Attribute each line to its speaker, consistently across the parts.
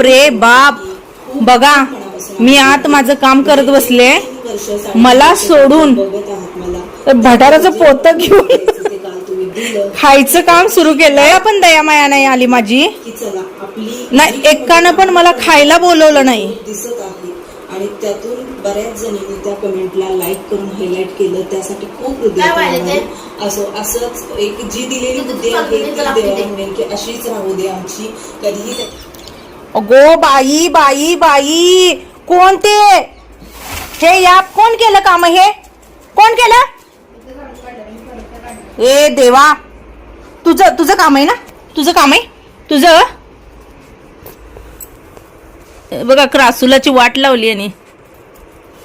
Speaker 1: बाप रे बाप. बघा मी आत माझं काम करत बसले. मला सोडून. तर भटाराचं पोत घेऊन खायचं काम सुरू केलंय पण दयामाया नाही आली माझी. नाही एकानं पण मला खायला बोलवलं नाही.
Speaker 2: दिसत आहे? आणि त्यातून बऱ्याच जणींनी त्या कमेंटला लाईक करून हायलाईट केलं त्यासाठी खूप हृदय? असो असंच एक जी दिलेली बुद्धी आहे ती देवाला मिळेल की अशीच राहू दे आमची. कधीही
Speaker 1: अगो बाई बाई बाई. कोण ते? हे या कोण केलं काम हे? कोण केलं? ए देवा. तुझं तुझं काम आहे ना? तुझं काम आहे? तुझं? बघा क्रासुलाची वाट लावली आणि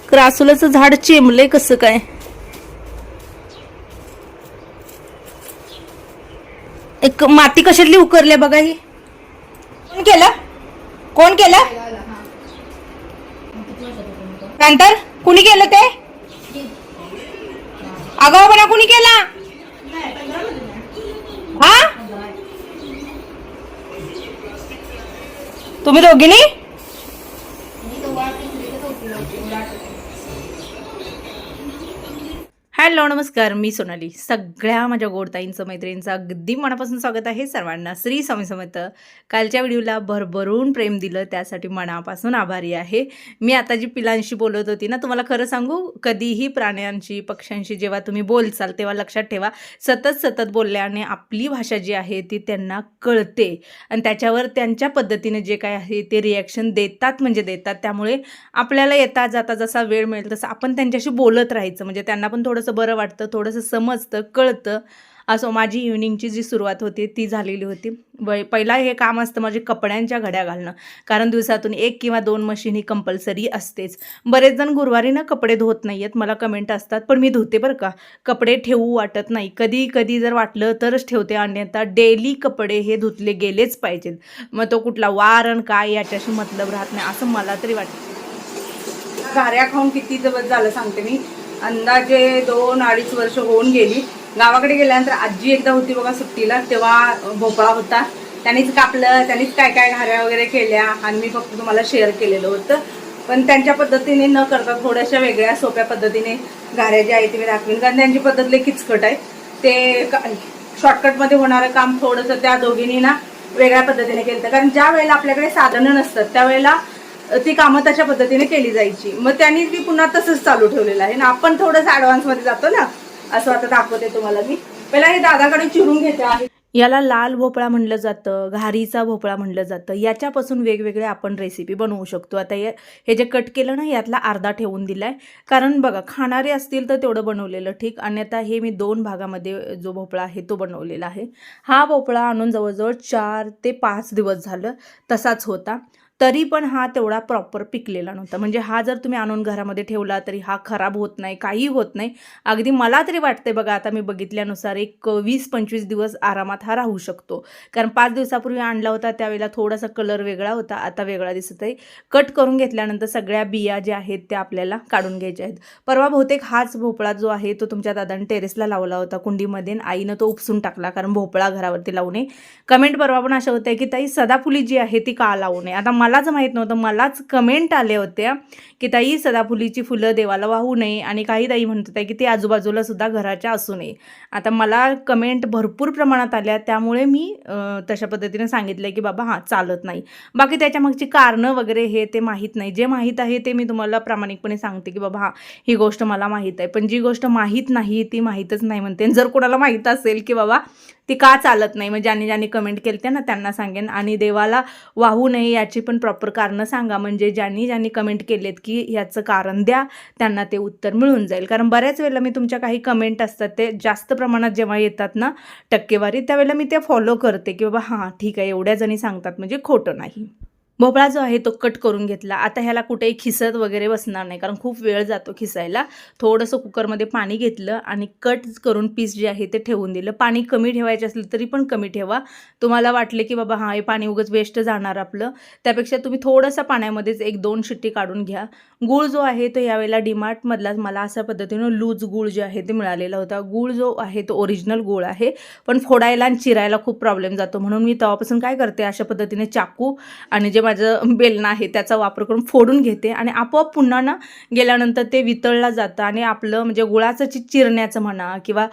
Speaker 1: क्रासुलाचं झाड चिमलंय कसं काय? एक माती कशातली उकरली बघा ही. कोण केलं? कोण केलं? नंतर कुणी केलं ते? आगाऊपणा कुणी केला? हा? तुम्ही दोघींनी हॅलो नमस्कार. मी सोनाली. सगळ्या माझ्या गोडताईंचं मैत्रिणींचं अगदी मनापासून स्वागत आहे सर्वांना. श्री स्वामी समर्थ. कालच्या व्हिडिओला भरभरून प्रेम दिलं त्यासाठी मनापासून आभारी आहे. मी आता जी पिलांशी बोलत होती ना तुम्हाला खरं सांगू? कधीही प्राण्यांशी पक्ष्यांशी जेव्हा तुम्ही बोलचाल तेव्हा लक्षात ठेवा सतत सतत बोलल्याने आपली भाषा जी आहे ती त्यांना कळते. आणि त्याच्यावर त्यांच्या पद्धतीने जे काय आहे ते रिॲक्शन देतात म्हणजे देतात. त्यामुळे आपल्याला येता जाता जसा वेळ मिळेल तसं आपण त्यांच्याशी बोलत राहायचं. म्हणजे त्यांना पण थोडंसं बरं वाटतं थोडंसं समजतं कळतं. असो माझी इव्हनिंगची जी सुरुवात होती ती झालेली होती. पहिला हे काम असतं माझे कपड्यांच्या घड्या घालणं. कारण दिवसातून एक किंवा दोन मशीन ही कंपल्सरी असतेच. बरेच जण गुरुवारी ना कपडे धुत नाही आहेत मला कमेंट असतात पण मी धुते बरं का. कपडे ठेवू वाटत नाही. कधी कधी जर वाटलं तरच ठेवते अन्यथा डेली कपडे हे धुतले गेलेच पाहिजेत. मग तो कुठला वार आणि काय याच्याशी मतलब राहत नाही असं मला तरी वाटतं. घाऱ्या खाऊन किती दिवस झालं सांगते मी. अंदाजे दोन अडीच वर्ष होऊन गेली. गावाकडे गेल्यानंतर आजी एकदा होती बघा सुट्टीला तेव्हा भोपळा होता. त्यांनीच कापलं त्यांनीच काय काय घाऱ्या वगैरे केल्या आणि मी फक्त तुम्हाला शेअर केलेलं होतं. पण त्यांच्या पद्धतीने न करता थोड्याशा वेगळ्या सोप्या पद्धतीने घाऱ्या ज्या आहेत ते मी दाखवीन. कारण त्यांची पद्धत लई किचकट आहे. ते शॉर्टकटमध्ये होणारं काम थोडंसं त्या दोघींनी ना वेगळ्या पद्धतीने केलं कारण ज्या वेळेला आपल्याकडे साधनं नसतात त्यावेळेला ती कामं तशा पद्धतीने केली जायची. मग त्यांनी ती पुन्हा तसंच चालू ठेवलेलं आहे. ना आपण थोडंसं ॲडव्हान्समध्ये जातो ना असं आता दाखवते तुम्हाला मी. पहिला हे दादाकडे चिरून घेते आहे. याला लाल भोपळा म्हणलं जातं घारीचा भोपळा म्हणलं जातं. याच्यापासून वेगवेगळे आपण रेसिपी बनवू शकतो. आता हे हे जे कट केलं ना यातला अर्धा ठेवून दिलाय. कारण बघा खाणारे असतील तर तेवढं बनवलेलं ठीक. आणि आता हे मी दोन भागामध्ये जो भोपळा आहे तो बनवलेला आहे. हा भोपळा आणून जवळजवळ चार ते पाच दिवस झालं तसाच होता. तरी पण हा तेवढा प्रॉपर पिकलेला नव्हता. म्हणजे हा जर तुम्ही आणून घरामध्ये ठेवला तरी हा खराब होत नाही काही होत नाही. अगदी मला तरी वाटते बघा आता मी बघितल्यानुसार एक वीस पंचवीस दिवस आरामात हा राहू शकतो. कारण पाच दिवसापूर्वी आणला होता त्यावेळेला थोडासा कलर वेगळा होता आता वेगळा दिसत आहे. कट करून घेतल्यानंतर सगळ्या बिया ज्या आहेत त्या आपल्याला काढून घ्यायच्या आहेत. परवा बहुतेक हाच भोपळा जो आहे तो तुमच्या दादाने टेरेसला लावला होता कुंडीमध्ये आईनं तो उपसून टाकला कारण भोपळा घरावरती लावू नये. कमेंट परवा पण अशा होत्या की ताई सदाफुली जी आहे ती का लावू नये? आता मलाच माहीत नव्हतं. मलाच कमेंट आल्या होत्या की ताई सदाफुलीची फुलं देवाला वाहू नये आणि काही ताई म्हणत होत्या की ते आजूबाजूला सुद्धा घराच्या असू नये. आता मला कमेंट भरपूर प्रमाणात आल्या. त्यामुळे मी तशा पद्धतीने सांगितलं की बाबा हां चालत नाही. बाकी त्याच्यामागची कारणं वगैरे हे ते माहीत नाही. जे माहीत आहे ते मी तुम्हाला प्रामाणिकपणे सांगते की बाबा हां ही गोष्ट मला माहीत आहे. पण जी गोष्ट माहीत नाही ती माहीतच नाही म्हणते. जर कोणाला माहीत असेल की बाबा ती का चालत नाही? मग ज्यांनी ज्यांनी कमेंट केली ना त्यांना सांगेन. आणि देवाला वाहू नये याची पण प्रॉपर कारणं सांगा. म्हणजे ज्यांनी ज्यांनी कमेंट केलेत की ह्याचं कारण द्या त्यांना ते उत्तर मिळून जाईल. कारण बऱ्याच वेळेला मी तुमच्या काही कमेंट असतात ते जास्त प्रमाणात जेव्हा येतात ना टक्केवारी त्यावेळेला मी ते फॉलो करते की बाबा हां ठीक आहे. एवढ्या जणी सांगतात. म्हणजे खोटं नाही. भोपळा जो आहे तो कट करून घेतला. आता ह्याला कुठेही खिसत वगैरे बसणार नाही कारण खूप वेळ जातो खिसायला. थोडंसं कुकरमध्ये पाणी घेतलं आणि कट करून पीस जे आहे ते ठेवून दिलं. पाणी कमी ठेवायचे असलं तरी पण कमी ठेवा. तुम्हाला वाटले की बाबा हां हे पाणी उगच वेस्ट जाणार आपलं. त्यापेक्षा तुम्ही थोडंसं पाण्यामध्येच एक दोन शिट्टी काढून घ्या. गूळ जो आहे तो यावेळेला डीमार्टमधलाच मला अशा पद्धतीनं लूज गूळ जे आहे ते मिळालेला होता. गूळ जो आहे तो ओरिजिनल गूळ आहे. पण फोडायला आणि चिरायला खूप प्रॉब्लेम जातो. म्हणून मी तेव्हापासून काय करते अशा पद्धतीने चाकू आणि जे माझं बेलणं आहे त्याचा वापर करून फोडून घेते आणि आपोआप पुन्हा ना गेल्यानंतर ते वितळलं जातं आणि आपलं म्हणजे गुळाचं चि चिरण्याचं म्हणा किंवा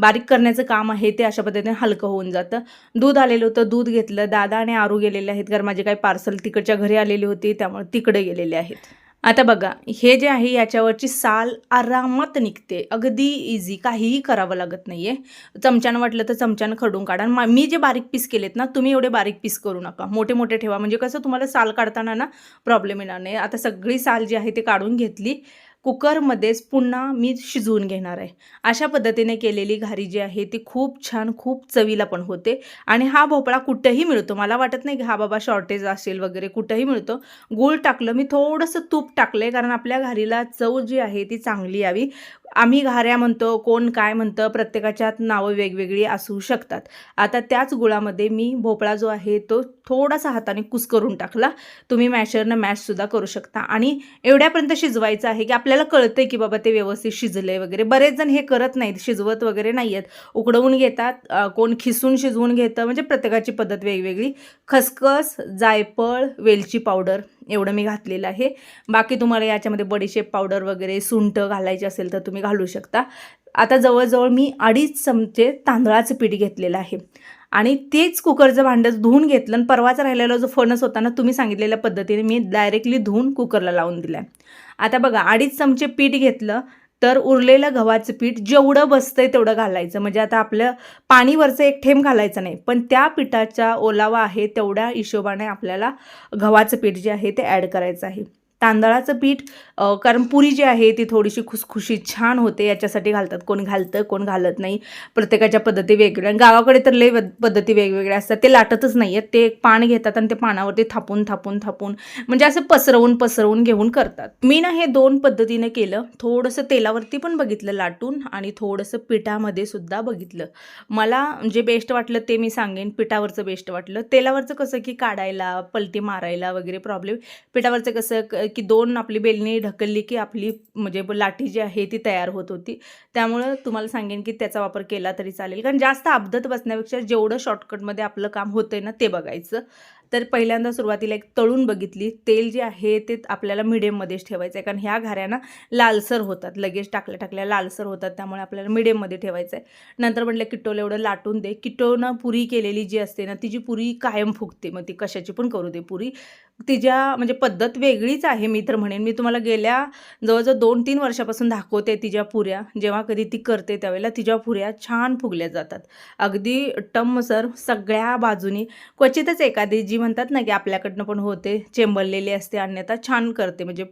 Speaker 1: बारीक करण्याचं काम आहे ते अशा पद्धतीने हलकं होऊन जातं. दूध आलेलं होतं दूध घेतलं. दादा आणि आरू गेलेले आहेत. कारण माझे काही पार्सल तिकडच्या घरी आलेली होती त्यामुळे तिकडे गेलेले आहेत. आता बघा हे जे आहे याच्यावरची साल आरामात निघते. अगदी इझी काहीही करावं लागत नाही आहे चमच्यानं वाटलं तर चमच्यानं खडून काढा. आणि मा- मी जे बारीक पीस केलेत ना तुम्ही एवढे बारीक पीस करू नका. मोठे मोठे ठेवा. म्हणजे कसं तुम्हाला साल काढताना ना प्रॉब्लेम येणार नाही. आता सगळी साल जी आहे ती काढून घेतली. कुकरमध्येच पुन्हा मी शिजवून घेणार आहे. अशा पद्धतीने केलेली घारी जी आहे ती खूप छान खूप चवीला पण होते. आणि हा भोपळा कुठंही मिळतो. मला वाटत नाही की हा बाबा शॉर्टेज असेल वगैरे कुठंही मिळतो. गूळ टाकलं मी थोडंसं तूप टाकलं आहे कारण आपल्या घारीला चव जी आहे ती चांगली यावी. आम्ही घाऱ्या म्हणतो कोण काय म्हणतं प्रत्येकाच्यात नावं वेगवेगळी असू शकतात. आता त्याच गुळामध्ये मी भोपळा जो आहे तो थोडासा हाताने कुस करून टाकला. तुम्ही मॅशरनं मॅशसुद्धा करू शकता. आणि एवढ्यापर्यंत शिजवायचं आहे की आपल्या आपल्याला कळतं की बाबा ते व्यवस्थित शिजले वगैरे. बरेच जण हे करत नाहीत शिजवत वगैरे नाही आहेत उकडवून घेतात कोण खिसून शिजवून घेतं म्हणजे प्रत्येकाची पद्धत वेगवेगळी. खसखस जायफळ वेलची पावडर एवढं मी घातलेलं आहे. बाकी तुम्हाला याच्यामध्ये बडीशेप पावडर वगैरे सुंठ घालायची असेल तर तुम्ही घालू शकता. आता जवळजवळ मी अडीच चमचे तांदळाचं पीठ घेतलेलं आहे. आणि तेच कुकरचं भांडं धुवून घेतलं आणि परवाचा राहिलेला जो फणस होता ना तुम्ही सांगितलेल्या पद्धतीने मी डायरेक्टली धुवून कुकरला लावून दिला आहे आता बघा अडीच चमचे पीठ घेतलं तर उरलेलं गव्हाचं पीठ जेवढं बसतंय तेवढं घालायचं. म्हणजे आता आपलं पाणीवरचं एक ठेंब घालायचं नाही पण त्या पिठाचा ओलावा आहे तेवढ्या हिशोबाने आपल्याला गव्हाचं पीठ जे आहे ते ॲड करायचं आहे. तांदळाचं पीठ कारण पुरी जी आहे ती थोडीशी खुसखुशी छान होते याच्यासाठी घालतात. कोण घालतं कोण घालत नाही. प्रत्येकाच्या पद्धती वेगवेगळ्या. आणि गावाकडे तर लय पद्धती वेगवेगळ्या असतात. ते लाटतच नाही आहेत ते एक पान घेतात आणि ते पानावरती थापून थापून थापून म्हणजे असं पसरवून पसरवून घेऊन करतात. मी ना हे दोन पद्धतीने केलं. थोडंसं तेलावरती पण बघितलं लाटून आणि थोडंसं पिठामध्ये सुद्धा बघितलं. मला जे बेस्ट वाटलं ते मी सांगेन. पिठावरचं बेस्ट वाटलं. तेलावरचं कसं की काढायला पलटी मारायला वगैरे प्रॉब्लेम पिठावरचं कसं की दोन आपली बेलणी ढकलली की आपली म्हणजे लाठी जी आहे ती तयार होत होती. त्यामुळं तुम्हाला सांगेन की त्याचा वापर केला तरी चालेल. कारण जास्त अपघात बसण्यापेक्षा जेवढं शॉर्टकटमध्ये आपलं काम होतंय ना ते बघायचं. तर पहिल्यांदा सुरुवातीला एक तळून बघितली. तेल जे आहे ते आपल्याला मिडियममध्येच ठेवायचं आहे कारण ह्या घाऱ्यांना लालसर होतात. लगेच टाकल्या टाकल्या लालसर होतात. त्यामुळे आपल्याला मिडियममध्ये ठेवायचं आहे नंतर म्हटलं किट्टोला एवढं लाटून दे. किटोनं पुरी केलेली जी असते ना तिची पुरी कायम फुगते. मग ती कशाची पण करू दे पुरी. तिच्या म्हणजे पद्धत वेगळीच आहे मी तर म्हणेन. मी तुम्हाला गेल्या जवळजवळ दोन तीन वर्षापासून दाखवते तिच्या पुऱ्या. जेव्हा कधी ती करते त्यावेळेला तिच्या पुऱ्या छान फुगल्या जातात. अगदी टम्मसर सगळ्या बाजूनी क्वचितच एखादी जी म्हणतात ना की आपल्याकडनं पण होते चेंबरलेली असते अन्यथा छान करते. म्हणजे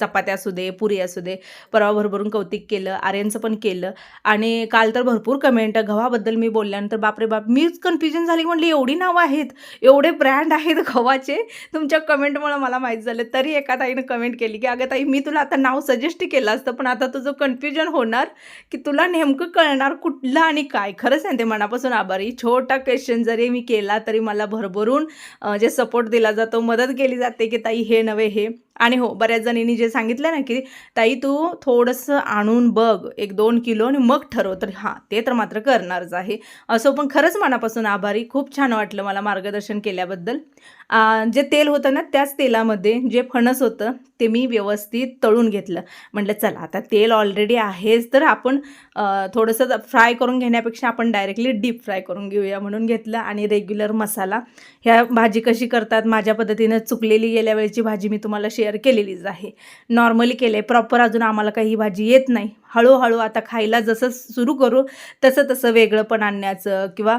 Speaker 1: चपात्या असू दे पुरी असू दे परवा भरभरून कौतिक केलं आर्यनचं पण केलं. आणि काल तर भरपूर कमेंट गव्हाबद्दल मी बोलल्यानंतर बापरे बाप मीच कन्फ्युजन झाली म्हटली एवढी नावं आहेत एवढे ब्रँड आहेत गव्हाचे. तुमच्या कमेंटमुळे मला माहीत झालं तरी एका ताईनं कमेंट केली की अगं ताई मी तुला आता नाव सजेस्ट केलं असतं पण आता तुझं कन्फ्युजन होणार की तुला नेमकं कळणार कुठलं आणि काय. खरं सांगते मनापासून आभारी. छोटा क्वेश्चन जरी मी केला तरी मला भरभरून जे सपोर्ट दिला जातो मदत केली जाते की ताई हे नव्हे हे. आणि हो बऱ्याच जणींनी जे सांगितलं ना की ताई तू थोडंसं आणून बघ एक दोन किलो आणि मग ठरव. तर हां ते तर मात्र करणारच आहे. असो पण खरंच मनापासून आभारी. खूप छान वाटलं मला मार्गदर्शन केल्याबद्दल. जे तेल होतं ना त्याच तेलामध्ये जे फणस होतं ते मी व्यवस्थित तळून घेतलं. म्हटलं चला आता तेल ऑलरेडी आहेच तर आपण थोडंसं फ्राय करून घेण्यापेक्षा आपण डायरेक्टली डीप फ्राय करून घेऊया म्हणून घेतलं. आणि रेग्युलर मसाला. ह्या भाजी कशी करतात माझ्या पद्धतीनं चुकलेली गेल्या वेळची भाजी मी तुम्हाला शेअर केलेलीच आहे. नॉर्मली केले प्रॉपर अजून आम्हाला काही भाजी येत नाही. हळूहळू आता खायला जसं सुरू करू तसं तसं वेगळं पण आणण्याचं किंवा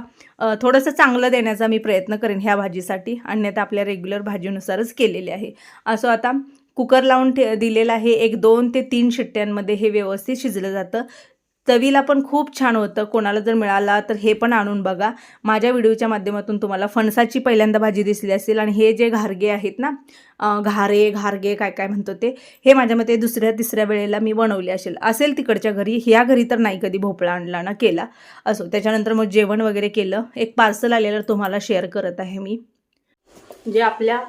Speaker 1: थोडंसं चांगलं देण्याचा मी प्रयत्न करेन ह्या भाजीसाठी. अन्यथा आपल्या रेग्युलर भाजीनुसारच केलेले आहे. असं आता कुकर लावून ठे दिलेलं आहे एक दोन ते तीन शिट्ट्यांमध्ये हे व्यवस्थित शिजलं जातं. चवीला पण खूप छान होतं. कोणाला जर मिळाला तर हे पण आणून बघा. माझ्या व्हिडिओच्या माध्यमातून तुम्हाला फणसाची पहिल्यांदा भाजी दिसली असेल आणि हे जे घारगे आहेत ना घारे घारगे काय काय म्हणतो ते हे माझ्या मते दुसऱ्या तिसऱ्या वेळेला मी बनवले असेल. असेल तिकडच्या घरी ह्या घरी तर नाही कधी भोपळा आणला ना केला. असो त्याच्यानंतर मग जेवण वगैरे केलं. एक पार्सल आलेलं तुम्हाला शेअर करत आहे मी. जे आपल्या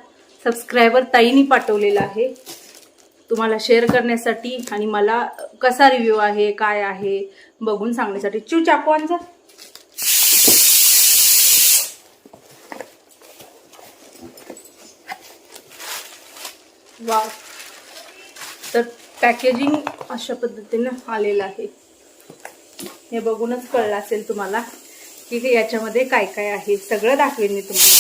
Speaker 1: सबस्क्रायबर ताईनी पाठवलेलं आहे. तुम्हाला शेअर करण्यासाठी आणि मला कसा रिव्ह्यू आहे काय आहे बघून सांगण्यासाठी. चिव चाकवांचा वा तर पॅकेजिंग अशा पद्धतीनं आलेलं आहे. हे बघूनच कळलं असेल तुम्हाला की याच्यामध्ये काय काय आहे. सगळं दाखवेन मी तुम्हाला.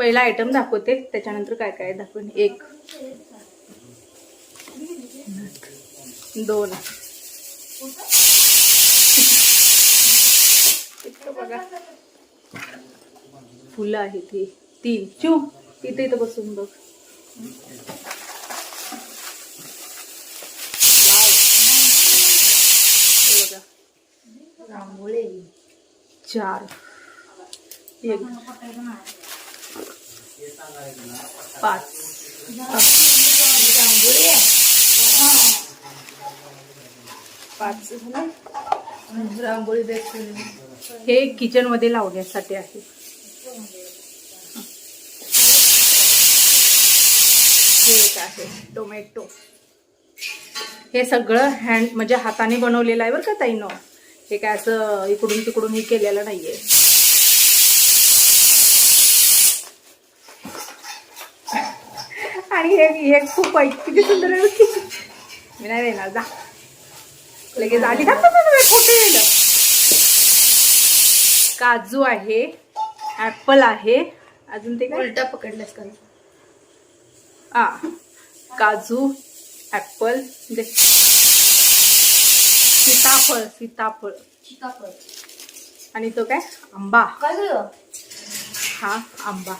Speaker 1: पहिला आयटम दाखवते. त्याच्यानंतर काय काय दाखवेन? एक दोन. बघा. फुलं आहेत ही. तीन. चू इथे इथं बसून बघ. बघा.
Speaker 3: रांगोळी.
Speaker 1: चार. एक. पाच.
Speaker 3: आहे
Speaker 1: पाच झाले.
Speaker 3: रांगोळी देखील
Speaker 1: हे किचनमध्ये लावण्यासाठी आहे. हे एक आहे टोमॅटो हे सगळं हँड म्हणजे हाताने बनवलेलं आहे बरं का ताईनं? हे काय असं इकडून तिकडून हे केलेलं नाहीये. आणि हे हे खूप आहे. किती सुंदर. मी नाही देणार. जा. लगेच राहिलं. काजू आहे ऍपल आहे. अजून ते
Speaker 3: उलटा पकडलास का?
Speaker 1: आ काजू ऍपल दे. सीताफळ सीताफळ.
Speaker 3: सीताफळ.
Speaker 1: आणि तो काय? आंबा? हा आंबा.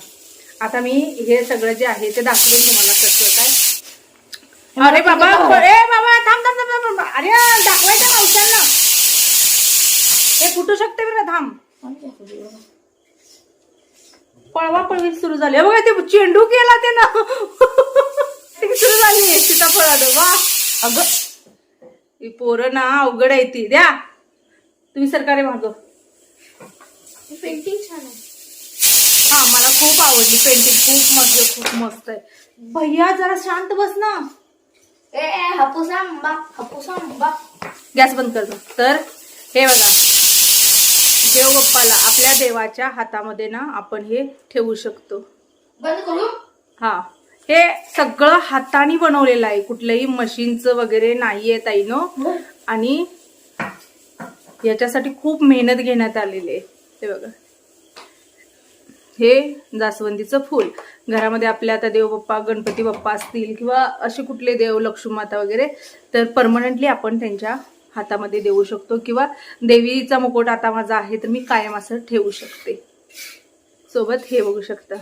Speaker 1: आता मी हे सगळं जे आहे ते दाखवेन तुम्हाला कसं काय अरे बाबा ए बाबा थांब थांब थांब अरे दाखवायचं मावशांना हे फुटू शकते बरं थांब? पळवा पळवी सुरू झाली. हे बघा ते चेंडू केला ते ना सुरू झाली. सीताफळ आलं वा. अगं ही पोरं ना अवघड आहे ती. द्या. तुम्ही सरकारी माग.
Speaker 3: ही पेंटिंग छान आहे.
Speaker 1: खूप आवडली पेंटिंग खूप मस्त खूप मस्त आहे. भैया जरा शांत बस ना.
Speaker 3: ए हापूस आंबा हापूस आंबा.
Speaker 1: गॅस बंद कर. तर हे बघा. देव बाप्पाला आपल्या देवाच्या हातामध्ये ना आपण हे ठेवू शकतो.
Speaker 3: बंद करू?
Speaker 1: हा. हे सगळं हाताने बनवलेलं आहे. कुठलंही मशीनचं वगैरे नाहीये ताईनं आणि याच्यासाठी खूप मेहनत घेण्यात आलेली आहे. ते बघा. हे जास्वंदीचं फूल. घरामध्ये आपल्या आता देवबाप्पा गणपती बाप्पा असतील किंवा असे कुठले देव लक्ष्मीमाता वगैरे तर परमनंटली आपण त्यांच्या हातामध्ये देऊ शकतो किंवा देवीचा मुकुट आता माझा आहे तर मी कायम असं ठेवू शकते. सोबत हे बघू शकता.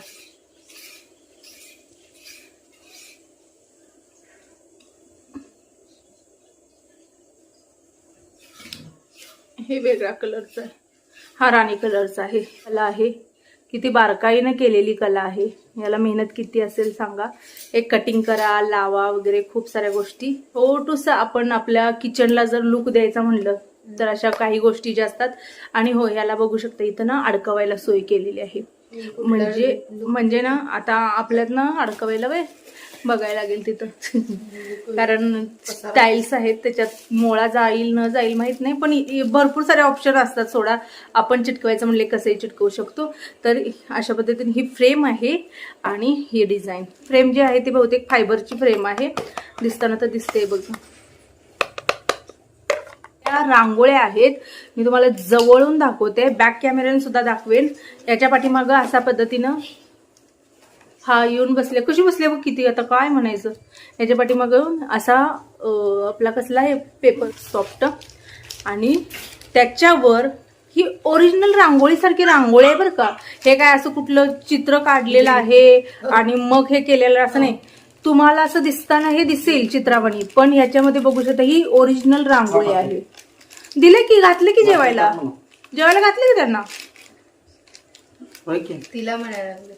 Speaker 1: हे वेगळ्या कलरचं आहे. हा राणी कलरचा आहे. मला आहे किती बारकाईनं केलेली कला आहे. याला मेहनत किती असेल सांगा. एक कटिंग करा लावा वगैरे खूप साऱ्या गोष्टी. छोटूस आपण आपल्या किचनला जर लुक द्यायचा म्हणलं तर अशा काही गोष्टी ज्या असतात. आणि हो याला बघू शकता इथं ना अडकवायला सोय केलेली आहे. म्हणजे म्हणजे ना आता आपल्यात ना अडकवायला वे बघायला लागेल तिथं. कारण टाईल्स आहेत त्याच्यात मोळा जाईल न जाईल माहीत नाही पण भरपूर सारे ऑप्शन असतात सोडा. आपण चिटकवायचं म्हणले कसंही चिटकवू शकतो. तर अशा पद्धतीने ही फ्रेम आहे आणि ही डिझाईन फ्रेम जी आहे ती बहुतेक फायबरची फ्रेम आहे. दिसताना तर दिसते बघ. रांगोळ्या आहेत. मी तुम्हाला जवळून दाखवते. बॅक कॅमेऱ्याने सुद्धा दाखवेन. याच्या पाठीमागं अशा पद्धतीनं हा येऊन बसले. कशी बसले बघ किती? आता काय म्हणायचं? याच्या पाठीमागं असा अं, आपला कसला आहे पेपर सॉफ्ट आणि त्याच्यावर ही ओरिजिनल रांगोळीसारखी रांगोळी आहे बरं का. हे काय असं कुठलं चित्र काढलेलं आहे आणि मग हे केलेलं असं नाही. तुम्हाला असं दिसताना हे दिसेल चित्रावणी पण याच्यामध्ये बघू शकता ही ओरिजिनल रांगोळी आहे. दिले की घातले की जेवायला? जेवायला घातले की त्यांना?
Speaker 3: तिला म्हणायला लागले.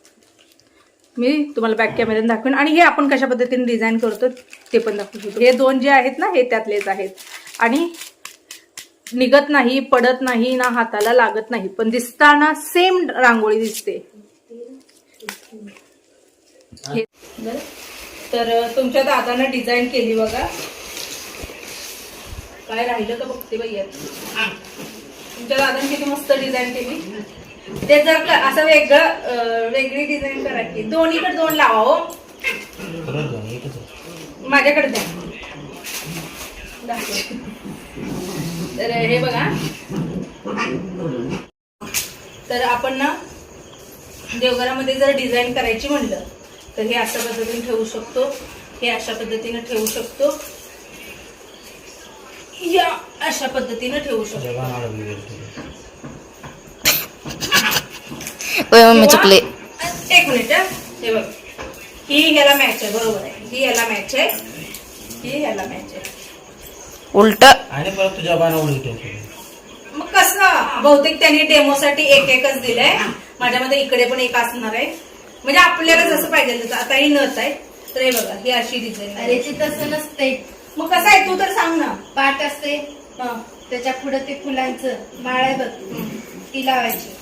Speaker 1: मी तुम्हाला बॅक कॅमेऱ्याने दाखवेन. आणि हे आपण कशा पद्धतीने डिझाईन करतो ते पण दाखवू शकतो हे दोन जे आहेत ना हे त्यातलेच आहेत. आणि निघत नाही पडत नाही ना हाताला लागत नाही पण दिसताना सेम रांगोळी दिसते. तर तुमच्या दादानं डिझाईन केली बघा. काय राहिलं का बघते बाई तुमच्या दादाने किती मस्त डिझाईन केली? ते जर असं वेगळं वेगळी डिझाईन करा की दोन्हीकडे दोन लावा हो. माझ्याकडे द्या. तर हे बघा. तर आपण ना देवघरामध्ये जर डिझाईन करायची म्हणलं तर हे अशा पद्धतीने ठेवू शकतो. हे अशा पद्धतीने ठेवू शकतो. या अशा पद्धतीने ठेवू शकतो.
Speaker 4: गेली.
Speaker 3: मम्मी चुकले.
Speaker 1: एक मिनिट हं. हे बघ. ही ह्याला मॅच आहे बरोबर आहे. ही ह्याला मॅच आहे. ही ह्याला मॅच आहे.
Speaker 3: उलट.
Speaker 4: आणि परत तुझ्या उडी ठेवली
Speaker 1: मग कसं? बहुतेक त्यांनी डेमोसाठी एक एकच दिलंय. माझ्यामध्ये इकडे पण एक असणार आहे. म्हणजे आपल्याला जसं पाहिजे तसं. आता ही नथ आहे. तर हे बघा ही अशी डिझाईन
Speaker 5: अरे ते तसं नसते
Speaker 1: मग कसं आहे? तू तर सांग ना.
Speaker 5: पाट असते.
Speaker 1: हं.
Speaker 5: त्याच्या पुढे ते फुलांचं माळ आहे बघ. ती लावायची.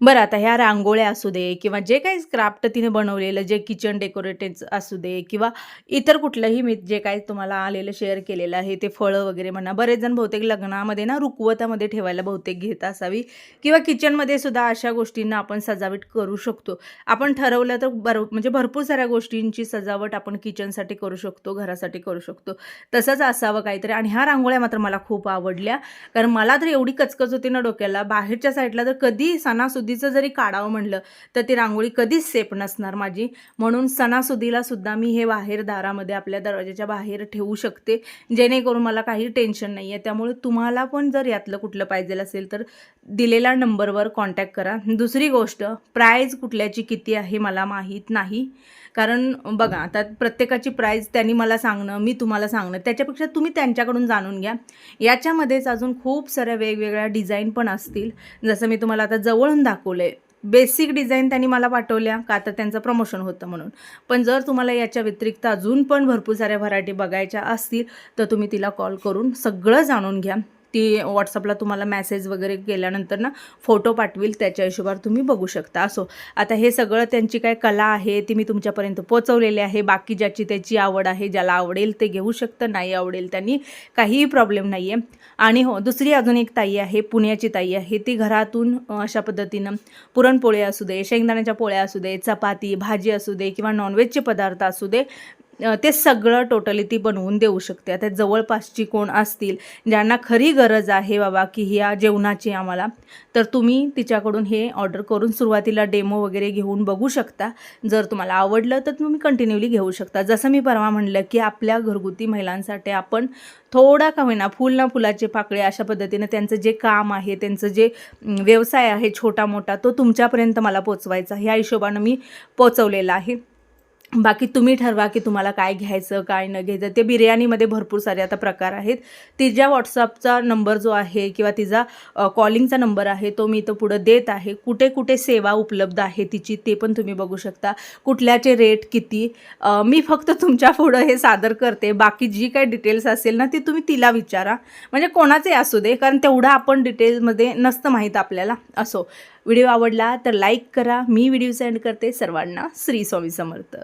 Speaker 1: बरं आता ह्या रांगोळ्या असू दे किंवा जे काही क्राफ्ट तिने बनवलेलं जे किचन डेकोरेटेड असू दे किंवा इतर कुठलंही मी जे काही तुम्हाला आलेलं शेअर केलेलं आहे ते फळं वगैरे म्हणा बरेच जण बहुतेक लग्नामध्ये ना रुकवतामध्ये ठेवायला बहुतेक घेत असावी किंवा किचनमध्ये सुद्धा अशा गोष्टींना आपण सजावट करू शकतो. आपण ठरवलं तर बर म्हणजे भरपूर साऱ्या गोष्टींची सजावट आपण किचनसाठी करू शकतो घरासाठी करू शकतो. तसंच असावं काहीतरी. आणि ह्या रांगोळ्या मात्र मला खूप आवडल्या. कारण मला तर एवढी कचकच होती ना डोक्याला. बाहेरच्या साईडला तर कधी सणासुदीचं जरी काढावं म्हणलं तर ती रांगोळी कधीच सेफ नसणार माझी. म्हणून सणासुदीला सुद्धा मी हे बाहेर दारामध्ये आपल्या दरवाजाच्या बाहेर ठेवू शकते. जेणेकरून मला काही टेन्शन नाही आहे त्यामुळे तुम्हाला पण जर यातलं कुठलं पाहिजे असेल तर दिलेल्या नंबरवर कॉन्टॅक्ट करा. दुसरी गोष्ट प्राईज कुठल्याची किती आहे मला माहीत नाही. कारण बघा आता प्रत्येकाची प्राईज त्यांनी मला सांगणं मी तुम्हाला सांगणं त्याच्यापेक्षा तुम्ही त्यांच्याकडून जाणून घ्या. याच्यामध्येच अजून खूप साऱ्या वेगवेगळ्या डिझाईन पण असतील. जसं मी तुम्हाला आता जवळून दाखवलं आहे बेसिक डिझाईन त्यांनी मला पाठवल्या का तर त्यांचं प्रमोशन होतं म्हणून. पण जर तुम्हाला याच्या व्यतिरिक्त अजून पण भरपूर साऱ्या व्हरायटी बघायच्या असतील तर तुम्ही तिला कॉल करून सगळं जाणून घ्या. ती व्हॉट्सअपला तुम्हाला मेसेज वगैरे केल्यानंतर ना फोटो पाठवेल त्याच्या हिशोबावर तुम्ही बघू शकता. असो आता हे सगळं त्यांची काय कला आहे ती मी तुमच्यापर्यंत पोचवलेली आहे. बाकी ज्याची त्याची आवड आहे ज्याला आवडेल ते घेऊ शकतं नाही आवडेल त्यांनी काहीही प्रॉब्लेम नाही आहे आणि हो दुसरी अजून एक ताई आहे पुण्याची ताई आहे. ती घरातून अशा पद्धतीनं पुरणपोळ्या असू दे शेंगदाण्याच्या पोळ्या असू दे चपाती भाजी असू दे किंवा नॉनव्हेजचे पदार्थ असू दे ते सगळं टोटली ती बनवून देऊ शकते. आता जवळपासची कोण असतील ज्यांना खरी गरज आहे बाबा की ह्या जेवणाची आम्हाला तर तुम्ही तिच्याकडून हे ऑर्डर करून सुरुवातीला डेमो वगैरे घेऊन बघू शकता. जर तुम्हाला आवडलं तर तुम्ही कंटिन्युअली घेऊ शकता. जसं मी परवा म्हणलं की आपल्या घरगुती महिलांसाठी आपण थोडा का होईना फुल ना फुलाचे पाकळे अशा पद्धतीनं त्यांचं जे काम आहे त्यांचं जे व्यवसाय आहे छोटा मोठा तो तुमच्यापर्यंत मला पोचवायचा ह्या हिशोबानं मी पोचवलेला आहे. बाकी तुम्ही ठरवा की तुम्हाला काय घ्यायचं काय न घ्यायचं. ते बिर्याणीमध्ये भरपूर सारे आता प्रकार आहेत. तिच्या व्हॉट्सअपचा नंबर जो आहे किंवा तिचा कॉलिंगचा नंबर आहे तो मी इथं पुढं देत आहे. कुठे कुठे सेवा उपलब्ध आहे तिची ते पण तुम्ही बघू शकता. कुठल्याचे रेट किती? मी फक्त तुमच्या पुढं हे सादर करते. बाकी जी काही डिटेल्स असेल ना ती तुम्ही तिला विचारा. म्हणजे कोणाचे असू दे कारण तेवढं आपण डिटेल्समध्ये नसतं माहीत आपल्याला. असो. व्हिडिओ आवडला तर लाईक करा. मी व्हिडिओ सेंड करते. सर्वांना श्री स्वामी समर्थ.